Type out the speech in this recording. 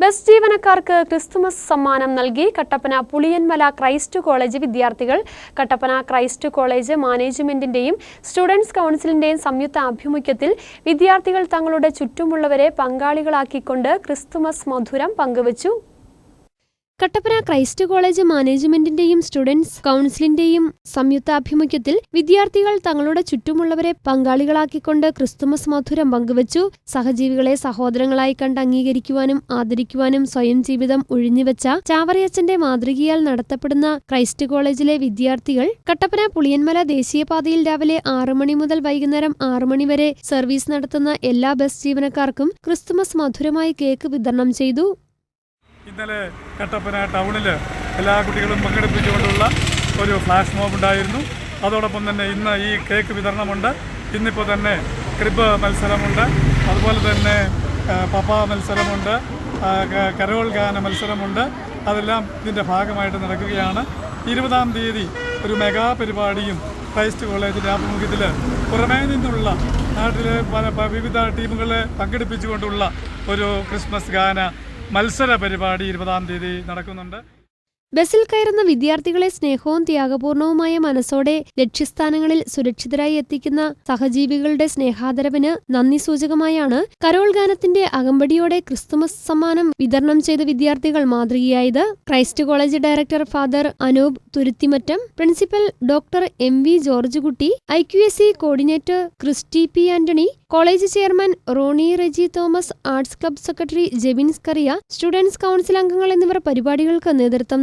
Bus ജീവനക്കാർക്ക് Christmas സമ്മാനം നൽകി കട്ടപ്പന പുളിയൻമല ക്രൈസ്റ്റ് കോളേജ് വിദ്യാർത്ഥികൾ. കട്ടപ്പന ക്രൈസ്റ്റ് കോളേജ് മാനേജ്മെന്റിന്റെയും സ്റ്റുഡൻസ് കൗൺസിലിന്റെയും സംയുക്ത ആഭിമുഖ്യത്തിൽ വിദ്യാർത്ഥികൾ തങ്ങളുടെ ചുറ്റുമുള്ളവരെ പങ്കാളികളാക്കിക്കൊണ്ട് ക്രിസ്തുമസ് മധുരം പങ്കുവച്ചു. കട്ടപ്പന ക്രൈസ്റ്റ് കോളേജ് മാനേജ്മെന്റിന്റെയും സ്റ്റുഡൻസ് കൗൺസിലിന്റെയും സംയുക്താഭിമുഖ്യത്തിൽ വിദ്യാർത്ഥികൾ തങ്ങളുടെ ചുറ്റുമുള്ളവരെ പങ്കാളികളാക്കിക്കൊണ്ട് ക്രിസ്തുമസ് മധുരം പങ്കുവച്ചു. സഹജീവികളെ സഹോദരങ്ങളായി കണ്ട് അംഗീകരിക്കുവാനും ആദരിക്കുവാനും സ്വയം ജീവിതം ഒഴിഞ്ഞുവെച്ച ചാവറയച്ചന്റെ മാതൃകയാൽ നടത്തപ്പെടുന്ന ക്രൈസ്റ്റ് കോളേജിലെ വിദ്യാർത്ഥികൾ കട്ടപ്പന പുളിയന്മല ദേശീയപാതയിൽ രാവിലെ ആറു മണി മുതൽ വൈകുന്നേരം ആറു മണി വരെ സർവീസ് നടത്തുന്ന എല്ലാ ബസ് ജീവനക്കാർക്കും ക്രിസ്തുമസ് മധുരമായി കേക്ക് വിതരണം ചെയ്തു. ഇന്നലെ കട്ടപ്പന ടൗണിൽ എല്ലാ കുട്ടികളും പങ്കെടുപ്പിച്ചുകൊണ്ടുള്ള ഒരു ഫ്ലാഷ് മോബ് ഉണ്ടായിരുന്നു. അതോടൊപ്പം തന്നെ ഇന്ന് ഈ കേക്ക് വിതരണമുണ്ട്. ഇന്നിപ്പോൾ തന്നെ ക്രിബ് മത്സരമുണ്ട്. അതുപോലെ തന്നെ പപ്പ മത്സരമുണ്ട്. കരോൾ ഗാന മത്സരമുണ്ട്. അതെല്ലാം ഇതിന്റെ ഭാഗമായിട്ട് നടക്കുകയാണ്. ഇരുപതാം തീയതി ഒരു മെഗാ പരിപാടിയും ക്രൈസ്റ്റ് കോളേജിന്റെ ആഭിമുഖ്യത്തിൽ പുറമേ നിന്നുള്ള നാട്ടിലെ പല വിവിധ ടീമുകളെ പങ്കെടുപ്പിച്ചുകൊണ്ടുള്ള ഒരു ക്രിസ്മസ് ഗാന മത്സര പരിപാടി ഇരുപതാം തീയതി നടക്കുന്നുണ്ട്. ബസ്സിൽ കയറുന്ന വിദ്യാർത്ഥികളെ സ്നേഹവും ത്യാഗപൂർണവുമായ മനസ്സോടെ ലക്ഷ്യസ്ഥാനങ്ങളിൽ സുരക്ഷിതരായി എത്തിക്കുന്ന സഹജീവികളുടെ സ്നേഹാദരവിന് നന്ദി സൂചകമായാണ് കരോൾ ഗാനത്തിന്റെ അകമ്പടിയോടെ ക്രിസ്തുമസ് സമ്മാനം വിതരണം ചെയ്ത വിദ്യാർത്ഥികൾ മാതൃകയായത് Christ College director father Anoop Thuruthimattam principal doctor M V George Kutty I Q S C coordinator Christy P Antony college chairman Rony Reji Thomas arts club secretary Jebin Scaria students council അംഗങ്ങൾ എന്നിവർ പരിപാടികൾക്ക് നേതൃത്വം